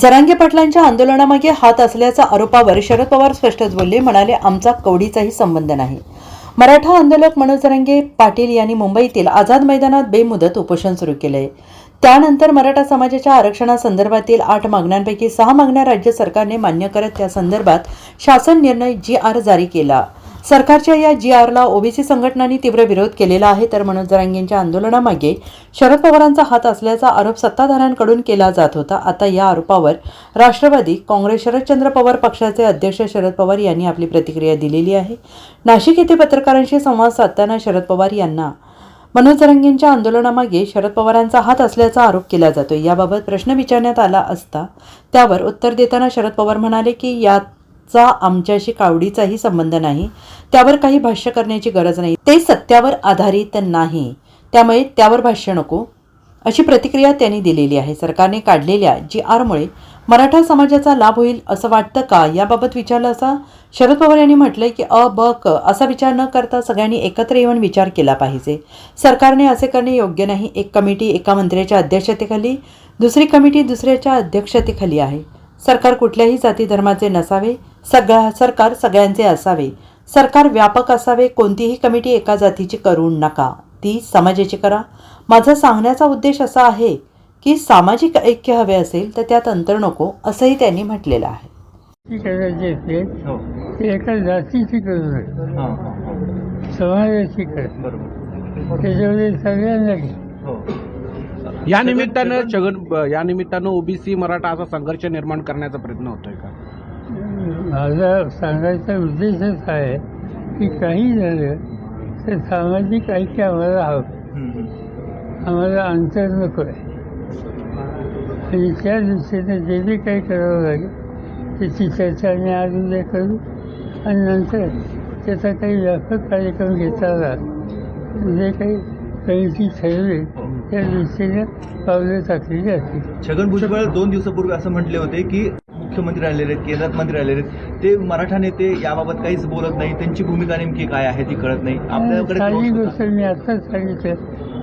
जरांगे पाटलांच्या आंदोलनामागे हात असल्याच्या आरोपावर शरद पवार स्पष्टच बोलले म्हणाले आमचा कवडीचाही संबंध नाही. मराठा आंदोलक मनोज जरांगे पाटील यांनी मुंबईतील आझाद मैदानात बेमुदत उपोषण सुरू केले त्यानंतर मराठा समाजाच्या आरक्षणासंदर्भातील आठ मागण्यांपैकी सहा मागण्या राज्य सरकारने मान्य करत त्या संदर्भात शासन निर्णय जी आर जारी केला. सरकारच्या या जी आरला ओबीसी संघटनांनी तीव्र विरोध केलेला आहे तर मनोज जरांगेंच्या आंदोलनामागे शरद पवारांचा हात असल्याचा आरोप सत्ताधाऱ्यांकडून केला जात होता. आता या आरोपावर राष्ट्रवादी काँग्रेस शरदचंद्र पवार पक्षाचे अध्यक्ष शरद पवार यांनी आपली प्रतिक्रिया दिलेली आहे. नाशिक येथे पत्रकारांशी संवाद साधताना शरद पवार यांना मनोज जरंगेंच्या आंदोलनामागे शरद पवारांचा हात असल्याचा आरोप केला जातो याबाबत प्रश्न विचारण्यात आला असता त्यावर उत्तर देताना शरद पवार म्हणाले की यात चा आमच्याशी कावडीचाही संबंध नाही. त्यावर काही भाष्य करण्याची गरज नाही. ते सत्यावर आधारित नाही. त्यामुळे त्यावर भाष्य नको. अशी प्रतिक्रिया त्यांनी दिलेली आहे. सरकारने काढलेल्या जी आरमुळे मराठा समाजाचा लाभ होईल असं वाटतं का? याबाबत विचारलं असा शरद पवार यांनी म्हटलंय की अ ब क असा विचार न करता सगळ्यांनी एकत्र येऊन विचार केला पाहिजे. सरकारने असे करणे योग्य नाही. एक कमिटी एका मंत्र्याच्या अध्यक्षतेखाली दुसरी कमिटी दुसऱ्याच्या अध्यक्षतेखाली आहे. सरकार कुठल्याही जाती धर्माचे नसावे सगळ्या सरकार सगळ्यांचे असावे. सरकार व्यापक असावे कोणतीही कमिटी एका जातीची करू नका. ती समाजाची करा. माझा सांगण्याचा उद्देश असा आहे की सामाजिक ऐक्य हवे असेल तर त्यात अंतर नको असंही त्यांनी म्हटलेलं आहे. ती हो. ते एका जातीची करू नये हां हां. समाजाची कर. बरोबर. त्याच्यामध्ये सगळ्यांना हो. या निमित्तानं छगन या निमित्तानं ओबीसी मराठा असा संघर्ष निर्माण करण्याचा प्रयत्न होतोय का? माझा सांगायचा उद्देशच आहे की काही झालं तर सामाजिक ऐक्य आम्हाला हवं. आम्हाला अंतर नको आहे. आणि त्या दृष्टीने जे जे काही करावं लागेल त्याची चर्चा आम्ही आज उद्या करू. आणि नंतर त्याचा काही व्यापक कार्यक्रम घेता आला जे काही कमिटी ठरवेल त्या दृष्टीने पावलं टाकली जातील छगन भुजबळ दोन दिवसापूर्वी असं म्हटले होते की मुख्यमंत्री राहिलेले आहेत केंद्रात मंत्री राहिलेले आहेत. ते मराठा नेते याबाबत काहीच बोलत नाही. त्यांची भूमिका नेमकी काय आहे ती कळत नाही. आपल्याकडे क्रॉस गोष्ट मी आत्ताच सांगितलं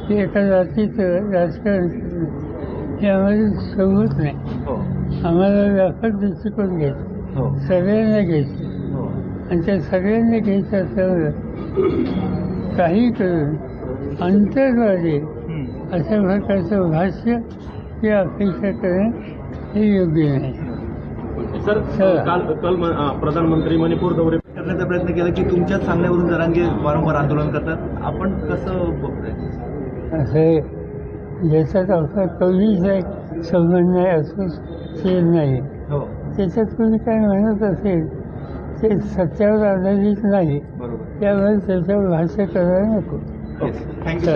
की एका जातीचं राजकारण करणं हे आम्हाला सोबत नाही. हो. आम्हाला व्यापक दृष्टिकोन घ्यायचं. हो. सगळ्यांना घ्यायचं. हो. आणि त्या सगळ्यांना घ्यायचं असल्यामुळं काही करून अंतर्वादी हम्म. अशा प्रकारचं भाष्य हे अपेक्षा करणं हे योग्य नाही सर. काल काल म- अं, प्रधानमंत्री मणिपूर दौरे करण्याचा प्रयत्न केला की तुमच्याच सांगण्यावरून जरांगे वारंवार आंदोलन करतात. आपण कसं बघतोय? असं ज्याच्यात आपला कधीच एक संबंध आहे असं ते नाही. हो. त्याच्यात कोणी काय म्हणत असेल ते सत्यावर आधारित नाही. बरोबर. त्यामुळे त्याच्यावर भाष्य करायला नको. Thank you